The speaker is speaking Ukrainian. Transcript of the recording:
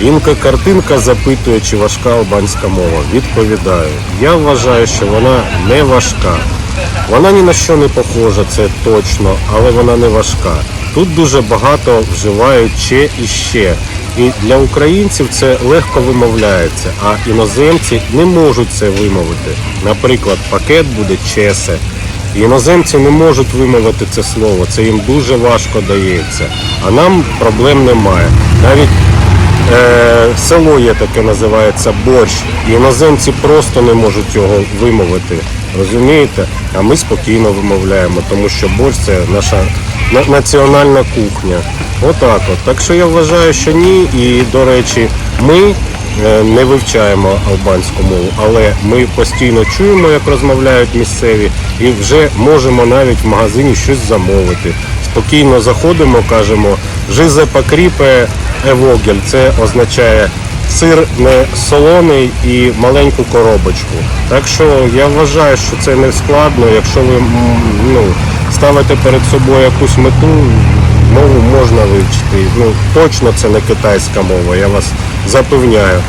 Інка картинка запитує, чи важка албанська мова. Відповідаю, я вважаю, що вона не важка. Вона ні на що не похожа, це точно, але вона не важка. Тут дуже багато вживають ще і ще. І для українців це легко вимовляється, а іноземці не можуть це вимовити. Наприклад, пакет буде чесе. Іноземці не можуть вимовити це слово, це їм дуже важко дається. А нам проблем немає. Навіть село є таке називається борщ. Іноземці просто не можуть його вимовити. Розумієте? А ми спокійно вимовляємо, тому що борщ це наша національна кухня. Отак от. Так що я вважаю, що ні. І до речі, ми е, не вивчаємо албанську мову, але ми постійно чуємо, як розмовляють місцеві, і вже можемо навіть в магазині щось замовити. Спокійно заходимо, кажемо «Жизе покріпе евогель. Це означає сир не солоний і маленьку коробочку. Так що я вважаю, що це не складно. Якщо ви ну, ставите перед собою якусь мету, мову можна вивчити. Ну точно це не китайська мова, я вас запевняю.